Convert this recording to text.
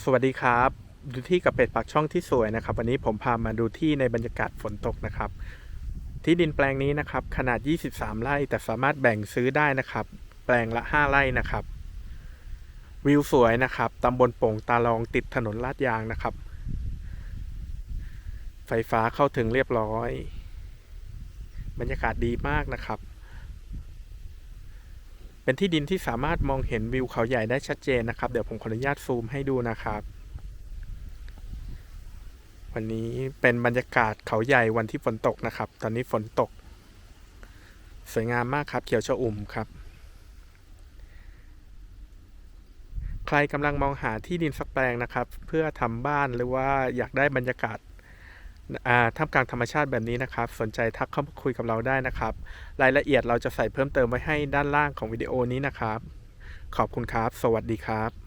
สวัสดีครับ ดูที่กับเป็ดปากช่องที่สวยนะครับ วันนี้ผมพามาดูที่ในบรรยากาศฝนตกนะครับ ที่ดินแปลงนี้นะครับ ขนาด 23 ไร่แต่สามารถแบ่งซื้อได้นะครับ แปลงละ 5 ไร่นะครับ วิวสวยนะครับตำบลโป่งตาลองติดถนนลาดยางนะครับ ไฟฟ้าเข้าถึงเรียบร้อย บรรยากาศดีมากนะครับ เป็นที่ดินที่สามารถมองเห็นวิวเขาใหญ่ได้ชัดเจนนะครับ เดี๋ยวผมขออนุญาตซูมให้ดูนะครับ วันนี้เป็นบรรยากาศเขาใหญ่วันที่ฝนตกนะครับ ตอนนี้ฝนตก สวยงามมากครับเขียวชอุ่มครับ ใครกำลังมองหาที่ดินสักแปลงนะครับ เพื่อทำบ้านหรือว่าอยากได้บรรยากาศ ท่ามกลางธรรมชาติแบบนี้นะครับ สนใจทักเข้ามาคุยกับเราได้นะครับ รายละเอียดเราจะใส่เพิ่มเติมไว้ให้ด้านล่างของวิดีโอนี้นะครับ ขอบคุณครับ สวัสดีครับ